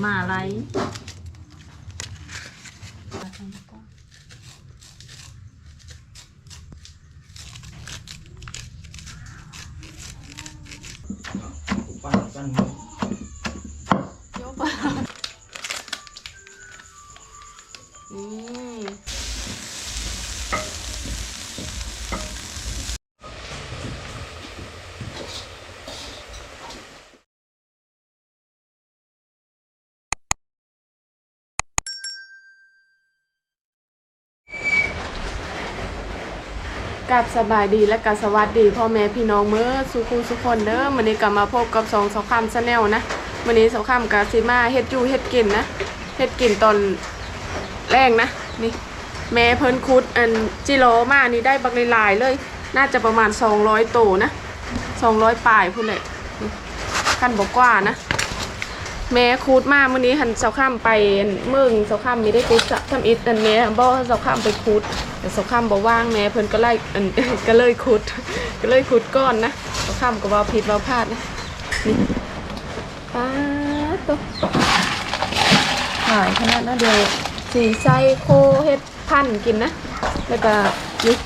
มาไรปั้นปั้น กับสบายดีและกับสวัสดีพ่อแม่พี่น้องเมื่อสุขุสุคนเด้อวันนี้กลับมาพบกับสองสาวคำชาแนลนะวันนี้สาวคำกับซีมาเฮ็ดจูเฮ็ดกินนะเฮ็ดกินตอนแรกนะนี่แม่เพิ่นคุดอันจิโรมานี่ได้บักหลายเลย น่าจะประมาณ 200โตนะ200ปลายพุ่นแหละนี่ขั้นบอกกว่านะแม่คูดมามื้อนี้หันสาข้ามไปเมืองสาข้ามมีได้คูดทำอิฐอันแม่บ่สาข้ามไปคูด แต่สาข้ามบ่ว่างแม่เพิ่นก็ไล่ก็เลยคูดก็เลยคูดก้อนนะสาข้ามก็ว่าผิดว่าพลาดนะนี่ป้าตัวหายขนาดนั้นเดียวสีไส้โคเฮ็ดพันกินนะ แล้วก็นี่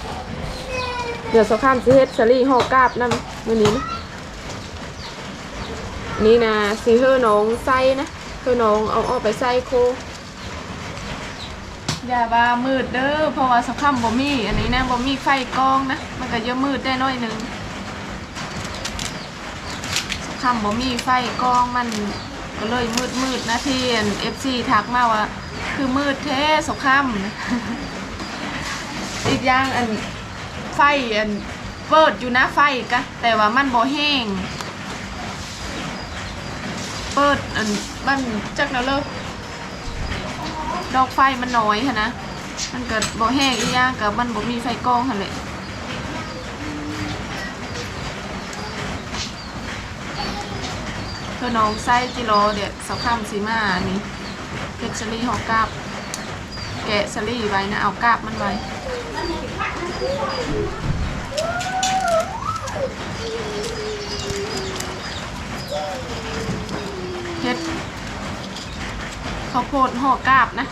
เดี๋ยวสาข้ามสิเฮ็ดสลี่ห่อกาบนำมื้อนี้นะนี่นะสีเฮอน้องไส้นะเฮอน้องเอาออกไปใส่โค อย่าว่ามืดเด้อเพราะว่าสักคำบ่มีอันนี้นะบ่มีไฟกองนะ มันก็จะมืดได้น้อยหนึงสักคำบ่มีไฟกองมันก็เลยมืดมืดนะที่เอฟซีทักมาว่า คือมืดแท้สักคำอีกอย่างอันไฟอันเปิดอยู่นะไฟกะแต่ว่ามันบ่แห้งเปิดอันมันจักแล้วเลิก ดอกไฟมันน้อยค่ะนะ มันเกิดบ่แห้งอีกย่างกับมันบ่มีไฟกองค่ะเลยเพื่อน้องไส้กิโลเดี๋ยวสักคำสีมานี่เพชรสลีหอกกาบ แกะสลี่ไว้นะ เอากาบมันไว้ เฮ็ด ข้าวโพดห่อกาบนะ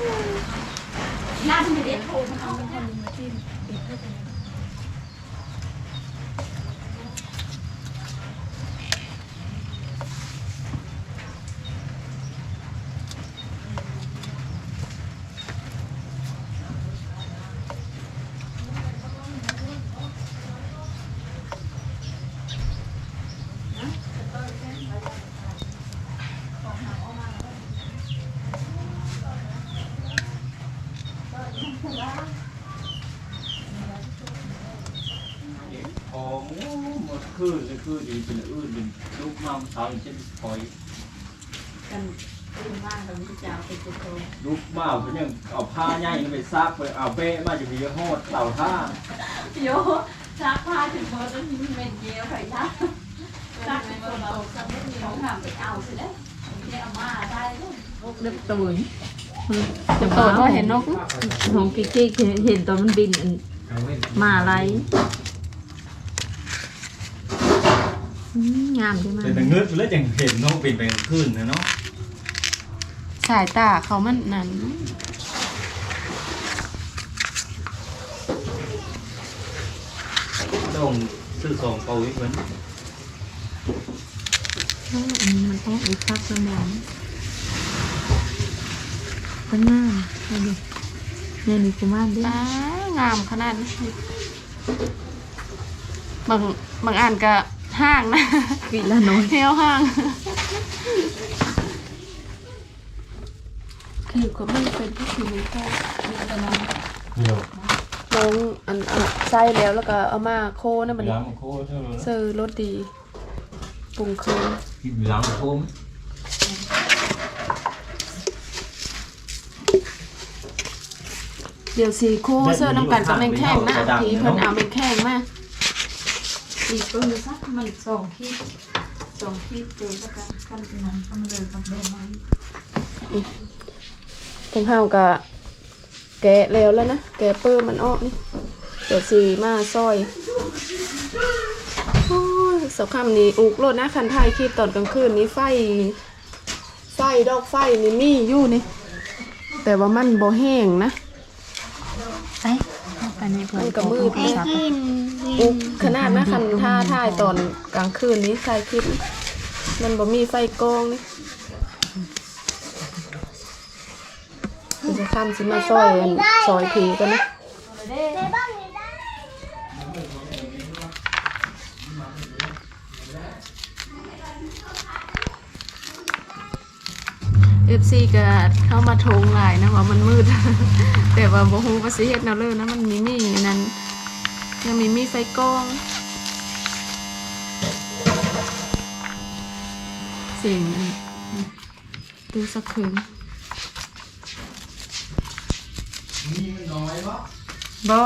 พอหมูหมดคืนเลยคือดีเป็นอื่นเป็นลูกน้องสาวเช่นคอย กันขึ้นมากตรงที่จะเอาไป จุดโตลูกบ้าเป็นยังเอาผ้าใหญ่ไปซักไปเอาเบ้มาจะมีหอดเต่าท่าโยซักผ้าถึงเบอร์ต้นนี้เป็นเยี่ยวไข่ซักซักเป็นเบอร์เราซักไม่มีของหามไปเอาสิแล้วไม่ได้เอามาได้ลูกเด็กตัวจะตัวก็เห็นนกของกิ๊กเห็นตอนมันบินอันมาไรอืมงามใช่ไหมเป็นแต่เงือกแล้วยังเห็นน้องเป็นไปกลางคืนนะเนาะ สายตาเขามันนั่นต้องซื้อสองเปาไว้เหมือนอันนี้มันต้องอีกพักสมองก็งามเอาดิเนี่ยนี่กูมานดิงามขนาดนี้บางบางอ่านก็ห้างนะปีละน้อยเที่ยวห้าง คือก็ไม่เป็นที่คือมันก็เดี๋ยวน้องอันเอาใส่แล้วแล้วก็เอามาโคนะมันล้างโค้เท่านั้นซื้อรสดีปรุงคืนกินล้างโค้มเดี๋ยวสีโคเสื้อน้ำกันกับแมงแข้งนะทีเพิ่นเอาแมงแข้งมาอีกก็มีสักมันสองขีดสองขีดเจอแล้วกันกันนั้นทำเลยกับเบอร์ไม้ ทั้งเฮาก็แกะแล้วแล้วนะ แกะเปื้อมันออกนี่เดี๋ยวสีมาซอยโอ้ยสกคำนี้อุกโลดนะคันไทยคลิปตอนกลางคืนนี้ไฟ ไฟดอกไฟนี่มีอยู่นี่ แต่ว่ามันบ่แห้งนะ ไปไปในเพื่อนมันก็มืดโทรศัพท์อุ๊ยขนาดนะคันท่าท่ายตอนกลางคืนนี้ใส่คลิปมันบ่มีไฟกองนี่ มันจะทำสิมาซอยอันซอยผีกันนะเอฟซีก็เข้ามาทงหลายนะว่ามันมืด แต่ว่าบ่ฮู้ว่าสิเฮ็ดแนวเลยนะมันมีมีนั้นยังมีมีไฟกล้อง เสียงดูสักคืน มีมันน้อยปะ บ่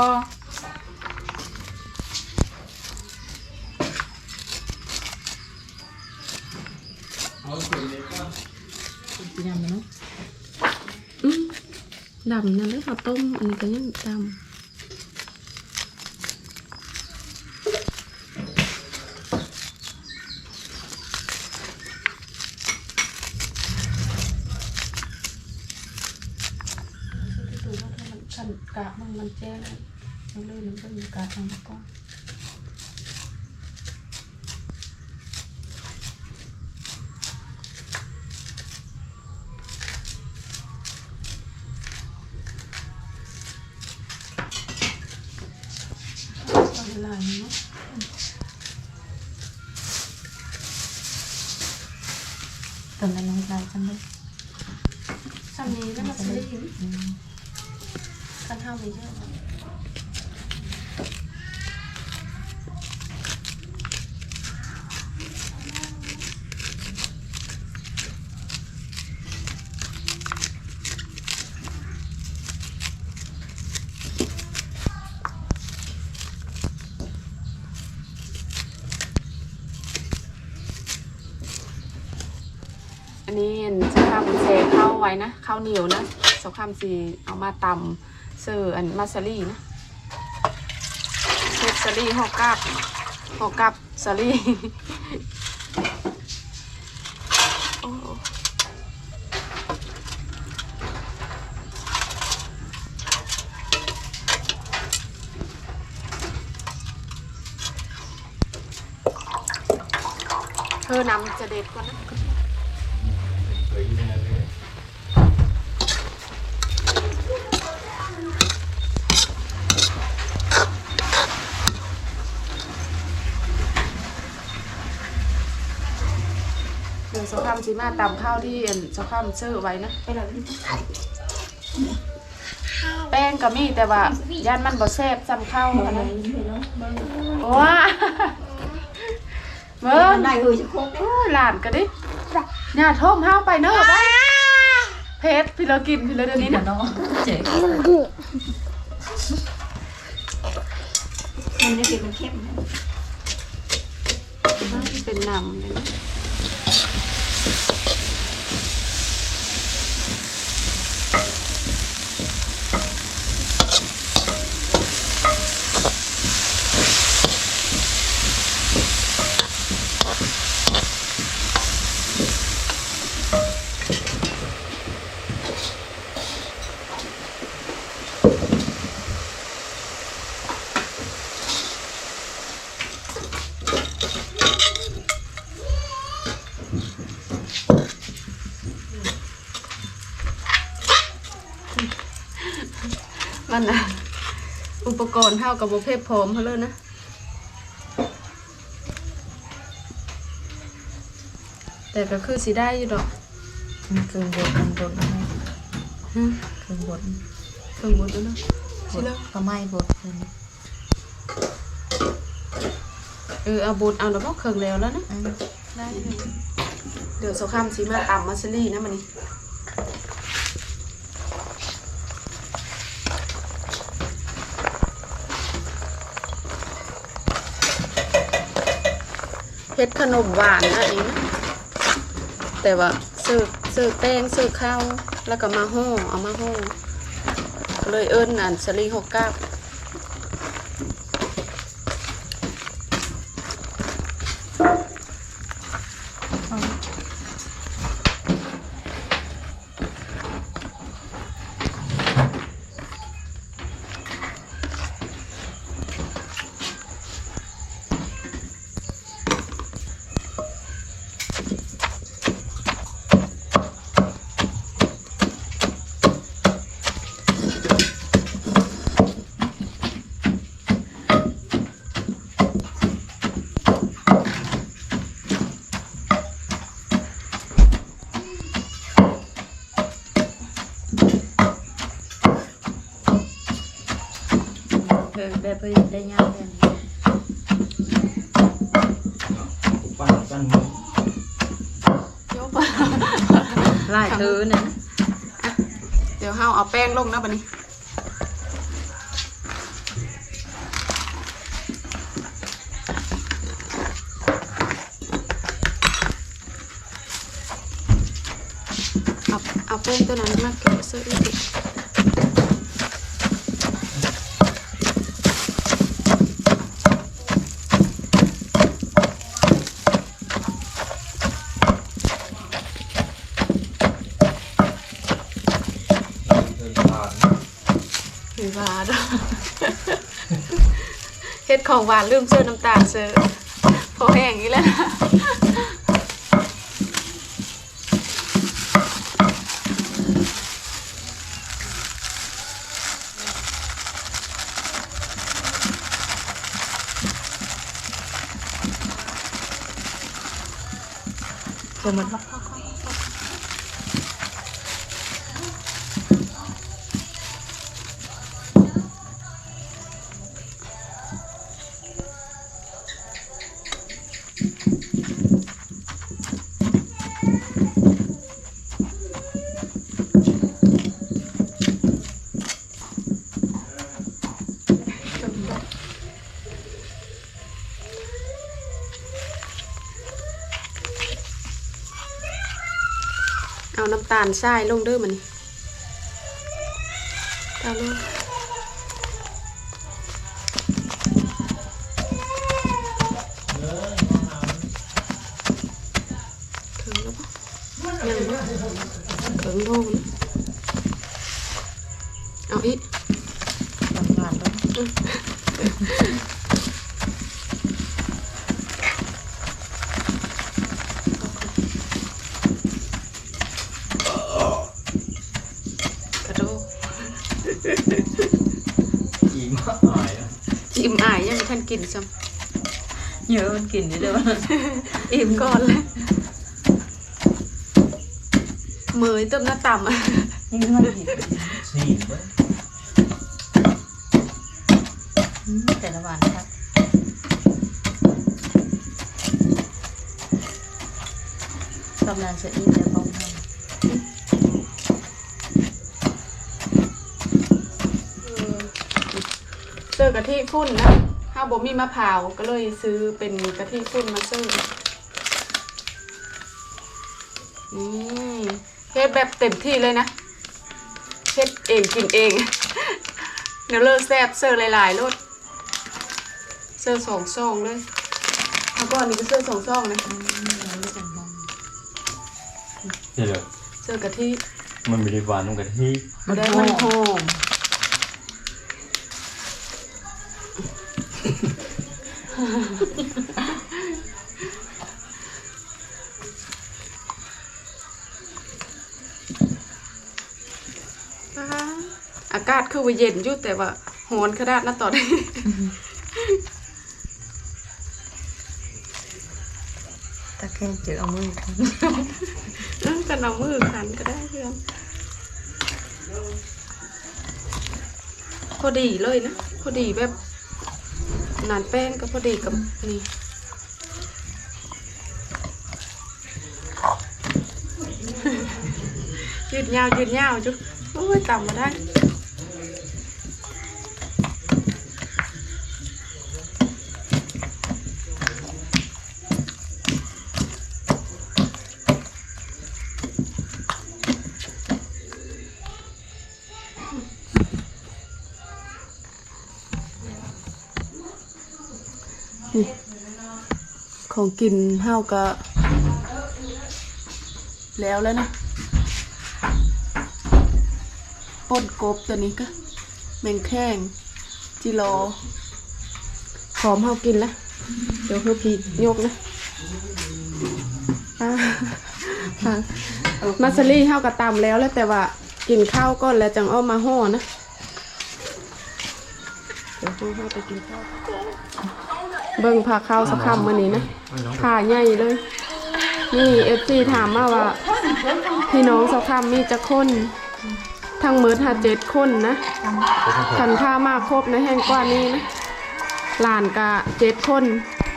เอาส่วนเล็กก็สีดำเนาะอืมดำนั่นเลยข้าวต้มอันนี้ก็ยังดำะมันมันแจ้งมันเลยมัน ก็มีกะทางก้อนเอาเวลาเนาะตอนนั้นนี้ใช้คันเท่ามีเยอะมากอันนี้จะทำเซข้าวไว้นะข้าวเหนียวนะสองคำสีเอามาตำ เสิร์ฟอันมาซารีนะเฮ็ดซารีหอกกับหอกกับซารีเธอนำจะเด็ดกว่านะ เคยยินอะไรเลย เดี๋ยวสองคำสี มาตำข้าวที่อันสองคำเชื่อไว้นะไปเลยแป้งก็มีแต่ว่าย่านมันบ่แซ่บซ้ำข้าวขนาดว้าเบิ่งได้เลยจะโคกโอ้ยหลานก็ดิอย่าท่มห้าวไปเนอะไปเพชรพี่เรากินพี่เราเดี๋ยวนี้นะเนาะเจ๋งมันไม่เป็นมันเข้มนะเป็นน้ำเลย Thank you. มันนะอุปกรณ์เท่ากับโบเพพร้อมเขาเลยนะแต่ก็คือสีได้อยู่ดอกมันคือบดมันบดนะฮะคือบดเครื่องบดแล้วเนาะบดก็ไม่บดเลยเออเอาบดเอาแล้วก็เครื่องแล้วแล้วนะอืมได้เลยเดี๋ยวโซคัมซีมาตำมัสลี่นะมันนี่ เฮ็ดขนมหวานนะเองนะแต่ว่าซื้อซื้อแป้งซื้อข้าวแล้วก็มาห่อเอามาห่อเลยเอิ้นอันสลีหกเก้า มแม่นปั้นปั้นมือโยบหลายเธอน่ะเดี๋ยวเฮาเอาแป้งลงนะบัดนี้เอาเอาแป้งตัวนั้นมาเก็บเสื้ออีก หวาเฮ็ดของหวานลืมเสื้อน้ำตาลเสื้อพอแห้งอีกแล้วนะเพิ่นมันว่า นทรายลงเด้อมันเอาลงถึงแล้วปะยังปะถึงโลกนะเอาอีก หวานๆเด้อ กระโดด อีมากหายนะ จิ้มอายยังไม่ทัน กินซ้เยอะมันกินอยู่เด้อำอิ่มก่อนเลยเมยเติมหน้าต่ำอะนี่มันกินสี่เว้ยอืมแต่ละหวานครับกำลังจะอิ่มแล้วต้องทำเสื้อกะทิฟุ้นนะ ถ้าบ่มีมะพร้าวก็เลยซื้อเป็นกะทิฟุ้นมาซื้อนี่เฮ็ดแบบเต็มที่เลยนะเฮ็ดเองกินเองเดี๋ยวเลิกแซ่บเสื้อหลายๆรสเสื้อสองซองเลยแล้วก็อันนี้ก็เสื้อสองซองนะอืมเราไม่จังมองเดี๋ยวเลยเสื้อกะทิมันไม่ได้หวานตรงกันที่บ่ได้มันหอมากาศคือว่าเย็นอยู่แต่ว่าโหอนขนาดนั้นตอนนี้ตะแคงเจอเอามือกันเอิ่มกันเอามือขันก็ได้เพื่อนพอดีเลยนะ พอดีแบบนานแป้งก็พอดีกับนี่ยืดยาวยืดยาวจุ๊โอ้ยต่ำมาได้ ของกินเฮาก็ แล้วแล้วนะป่นกบตัวนี้ก็แมงแข้งจิโลพร้อมเฮากินแล้วเดี๋ยวเพื่อพียกนะมาซารี่เฮาก็ตำแล้วแล้วแต่ว่ากินข้าวก่อนแล้วจังเอามาห่อนะ เดี๋ยวห่อไปกินข้าว เบิ่งพาข้าวสักคำมื้อนี้นะผ่าใหญ่เลย นี่เอฟซีถามมาว่า พี่น้องสักคำมีจะคนทั้งหมืดหาเจ็ดคนนะคันถ้ามาครบนะแห่งกว่านี้นะหลานกะเจ็ดคน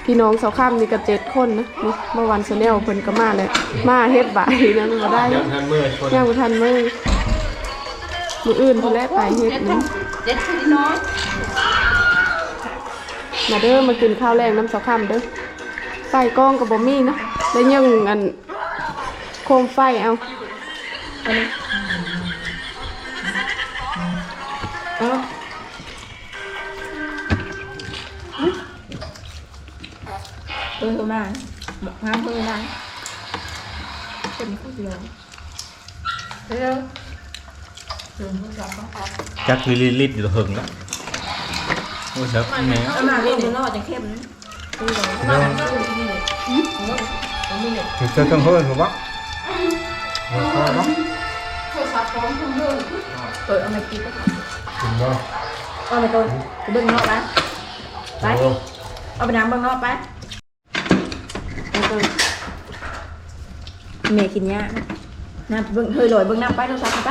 พี่น้องเสาข้ามนี่ก็เจ็ดคนนะนี่เมื่อวันเสเนลเพิ่นก็มาเลยมาเฮ็ดบ่ายนั้นมาได้ยังทันมือคนยังบ่ทันมือมืออื่นเพิ่นแลไปเฮ็ดนะเด็ดที่น้อย มาเด้อมากินข้าวแรงน้ำเสาข้ามเด้อไฟกล้องกับบ่มีนะแล้วยังอันโคมไฟเอาอันนี้เอาเออมาห้ามเพื่อนนะเป็นผู้เดียวเฮ้ยเดินผู้สาวต้องพักจักคือลิลิตอยู่หึงแล้ว โอ้ยเด็กแม่เอามาเล่นนอกจะเข้มนะถึงจะต้องเฮิร์นผมวะพอเนาะเปิดเอามากินก็ถึงบ่เอาไปตัวไปเบิ้งนอกไปไปเอาไปน้ำเบิ้งนอกไปเมย์กินยาน้ำเบิ้งเฮ้ยลอยเบิ้งน้ำไปเราใส่ไป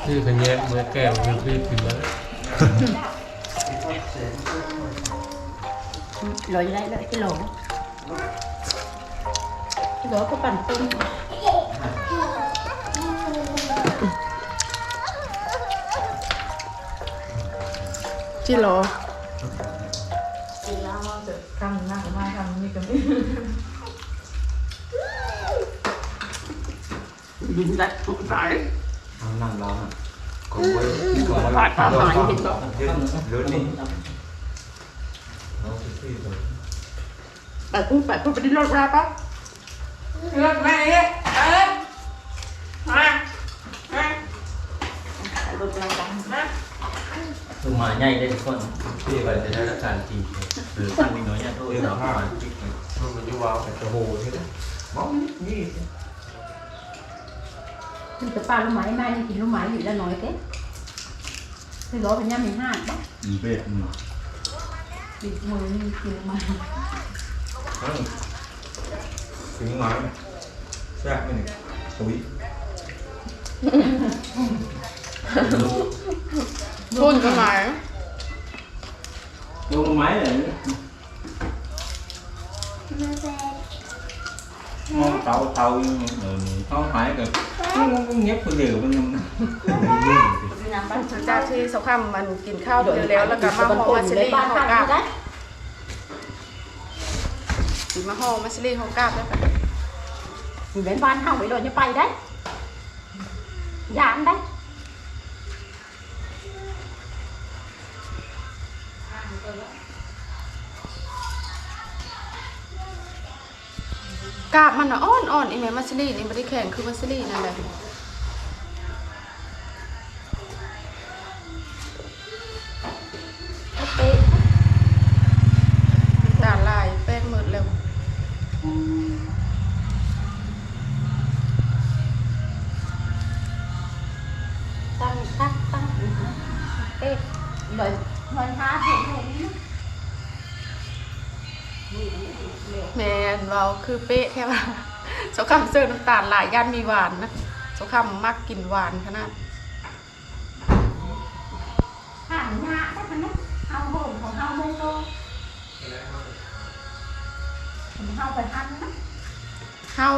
ไก่โดยเอานะแต่งข้าวเอาพี่ยับมันไปฮะอืมหรือเปล่านะไม่ได้ลืมลายลายไปย้อยไม่ใช่หา ยมึงเนาะลายปะที่เป็นแยกเมื่อแก้วเมื่อพี่กินแล้วลอยได้เลยที่หลงที่หลงก็ปั่นตุ้มจิโรทำหน้ามาทำนี่ก็ไม่บินได้ทุกสายนั่งร้อนก็ไว้ก็ไว้ปลาหายเป็นต้นเรื่องนี้แต่กูแต่กูไปดิ้นรถมาปะรถมาเอ๊ะเอ๊ะมารถเราดังมาคือมาใหญ่ได้ทุกคนที่ไปจะได้รับการตีหรือตั้งน้อยเนี่ยตัวเองห้ามันอยู่ว้าวแต่โหใช่ไหมมองนี่ มันจะปลาลูกไม้ไม่กินลูกไม้อยู่แล้วน้อยเต้ที่หลงเป็นย่ามีห้าปะอีเบ็ดปิดมือนี่กินลูกไม้ถึงมาแซ่บไม่หนึ่งสวิพูดก็หมายลงไม้เลย มองเตาเตาห้อเขาหายกับเงียบคนเดียวมันยังน้าหลังจากที่สคัมมันกินข้าวเดือแล้วแล้วก็มาห่อมาซิลี่ห่อกาบสิมาห่อมาซิลี่ห่อกาบแล้วกันอยู่ในบ้านเฮาไปโดนจะไปได้ยามได้ กาบมันอ่อนอ่อนอีแม่มาซิลี่นี่ไม่ได้แข็งคือมาซิลี่นั่นแหละด่าลายแป้งหมดแล้วตั้งตั้งตั้งเอ๊ะเลยมันท้าเห็นเห็น แม่นเราคือเป๊ะแค่ว่าสงครามเสิร์ฟน้ำตาลหลายย่านมีหวานนะสงครามมักกินหวานขนาดห่างหน้าได้มันนะเฮาโหมของเฮาโมโตผมเฮาไปทันนะเฮา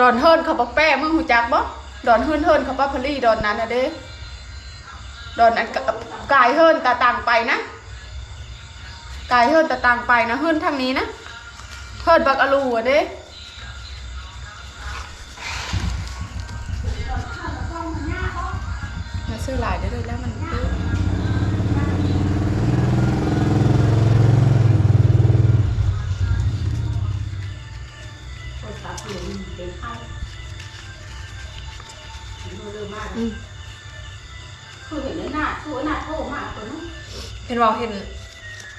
ดอนเฮิร์นเขาบอกแป้มึงหูจักบ่ดอนเฮิร์นเฮิร์นเขาป้าพลีดอนนั้นนะเด้ดอนอันกายเฮิร์นตาต่างไปนะกายเฮิร์นตาต่างไปนะเฮิร์นทางนี้นะเฮิร์นบักอลูอะเด้มาซื้อหลายได้เลยแล้วมันเด้ เห็นบอกเห็น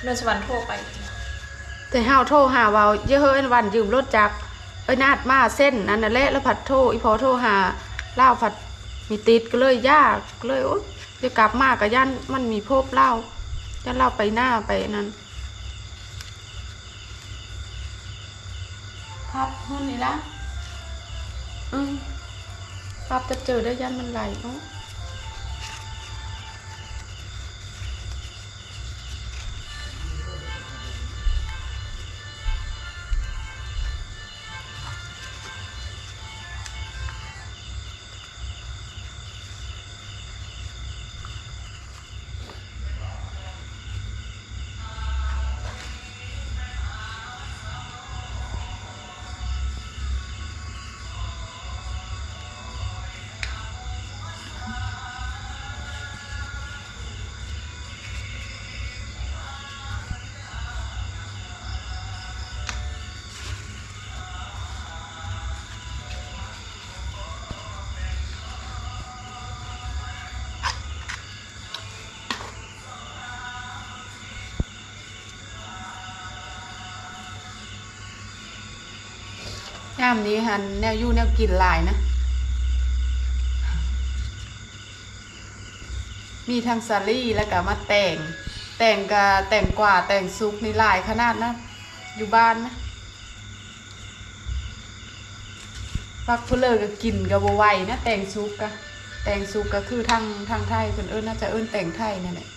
นนสวรรค์โทรไป แต่เฮาโทรหาเว่าเยอะเฮ้ยวันยืมรถจักรเอ้ยนาดมาเส้นนั่นน่ะแหละแล้วผัดโทรอีพอโทรหาเล่าวผัดมีติดก็เลยยากก็เลยโอ๊ยจะกลับมากับยันมันมีพบเล่ายันเล่าไปหน้าไปนั่นครับหุ่นนี่ละอืมครับจะเจอได้ยันมันไหลเนาะ ย่ามนี้หันแนวยู่แนวกินลายนะ มีทั้งซาลี่แล้วก็มาแต่ง แต่งกะแต่งกว่าแต่งซุกนี่ลายขนาดนะ อยู่บ้านนะปักเพนเลอก็กินกับบไวนะแต่งซุกกะแต่งซุกก็คือทางทางไทยคนเอิ้นน่าจะเอิ้นแต่งไทยนั่นแหละ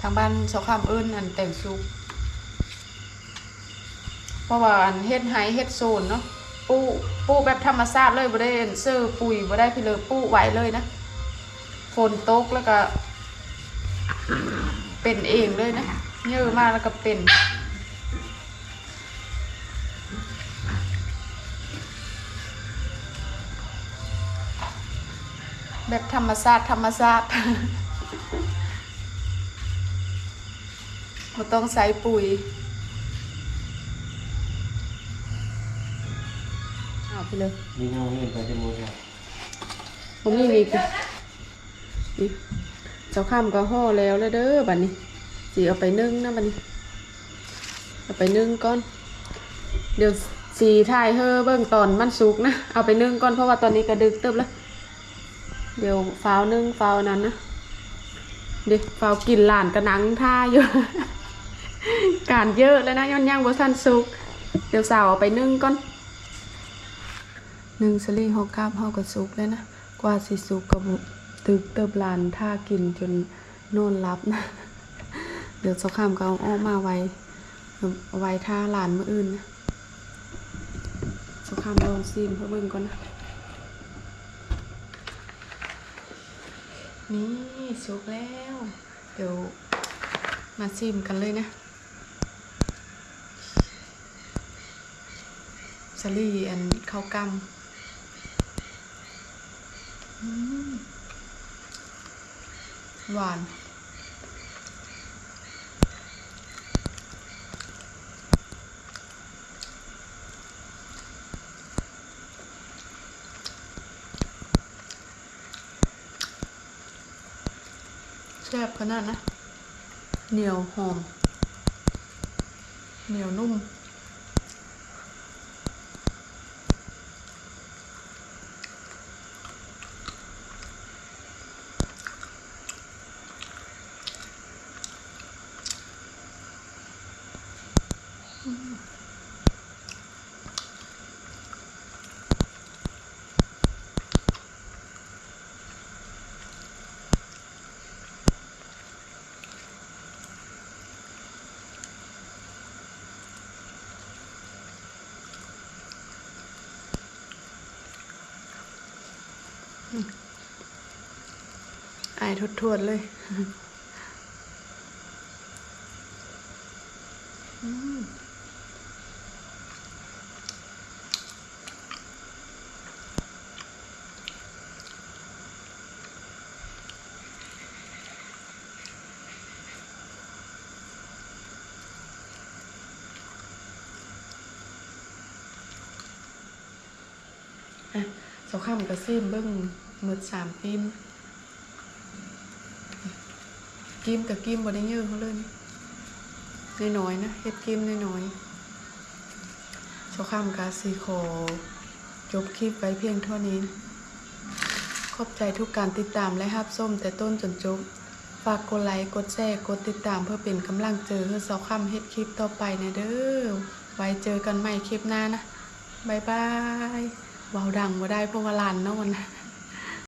ทางบ้านชาวคำเอิ้นอันแต่งซุก เพราะว่าอันเฮ็ดไฮเฮ็ดโซนเนาะปูปูแบบธรรมชาติเลยบ่ได้เสื้อปุ๋ยบ่ได้พี่เลยปูไหวเลยนะฝนตกแล้วก็ เป็นเองเลยนะเยอะมากแล้วก็เป็นแบบธรรมชาติธรรมชาติบ่ต้องใส่ปุ๋ย ไปเลยนี่น้องเห็นไปจะมูกผมมีมีกนี่เจ้าข้ามก็ห่อแล้วแล้วเด้อบัดนี้สีเอาไปนึ่งนะบัดนี้เอาไปนึ่งก่อน เดี๋ยวสีถ่ายเฮอเบิ่งตอนมันสุกนะ เอาไปนึ่งก่อนเพราะว่าตอนนี้ก็ดึกเติบแล้ว เดี๋ยวฟ้าวนึ่งฟ้าวนั้นนะเดี๋ยวฟ้าวกินหลานกระหนังท่าอยู่การเยอะแล้วนะย้อนย่างบ่ทันสุก เดี๋ยวสาวเอาไปนึ่งก่อน หนึ่งสลีหกคาบเฮาก็สุกแล้วนะ กว่าสิสุกก็บุตึกเติบลานท่ากินจนโน่นรับนะ เดี๋ยวสักคำก็เอาออกมาไว้ ไว้ท่าหลานเมื้ออื่นนะสักคำลองซิมเพื่อเบิ่งก่อนนะ นี่สุกแล้ว เดี๋ยวมาซิมกันเลยนะสลีอันข้าวกำอืม หวาน แซ่บขนาดนะ เหนียวหอม เหนียวนุ่มายทวดๆเลยสองข้ามกับซิมเบิ้งมืดสามปีม กิมกับกิมบ่ได้เยอะเขาเลยนี่น้อยๆนะเฮ็ดกิมน้อยๆเจ้าข้ามกาสีขอจบคลิปไว้เพียงเท่านี้ ขอบใจทุกการติดตามและรับส้มแต่ต้นจนจบ ฝากกดไลค์กดแชร์กดติดตามเพื่อเป็นกำลังเจอให้เสาค่ำเฮ็ดคลิปต่อไปนะเด้อ ไว้เจอกันใหม่คลิปหน้านะบายบายเบาดังบ่ได้เพราะว่าลานนอนนะ